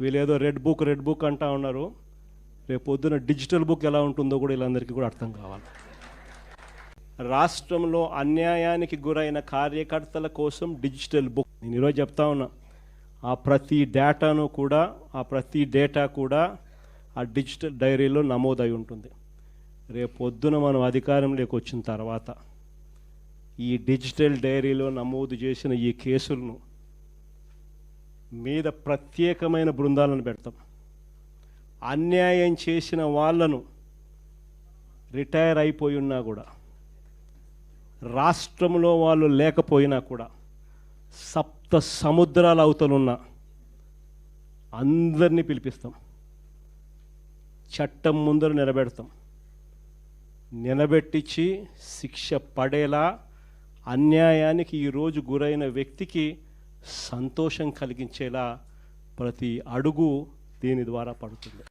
వీళ్ళేదో red book red book అంటా ఉన్నారు. రేపు పొద్దున డిజిటల్ బుక్ ఎలా ఉంటుందో కూడా వీళ్ళందరికీ కూడా అర్థం కావాలి. రాష్ట్రంలో అన్యాయానికి గురైన కార్యకర్తల కోసం డిజిటల్ బుక్. నేను ఈరోజు చెప్తా ఉన్నా ఆ ప్రతి డేటాను కూడా ఆ ప్రతి డేటా కూడా ఆ డిజిటల్ డైరీలో నమోదై ఉంటుంది. రేపు పొద్దున మనం అధికారంలోకి వచ్చిన తర్వాత ఈ డిజిటల్ డైరీలో నమోదు చేసిన ఈ కేసులను మీద ప్రత్యేకమైన బృందాలను పెడతాం. అన్యాయం చేసిన వాళ్ళను రిటైర్ అయిపోయి ఉన్నా కూడా రాష్ట్రంలో వాళ్ళు లేకపోయినా కూడా సప్త సముద్రాల అవతలున్న అందరినీ పిలిపిస్తాం. చట్టం ముందర నిలబెడతాం. నిలబెట్టించి శిక్ష పడేలా అన్యాయానికి ఈరోజు గురైన వ్యక్తికి సంతోషం కలిగించేలా ప్రతి అడుగు దీని ద్వారా పడుతుంది.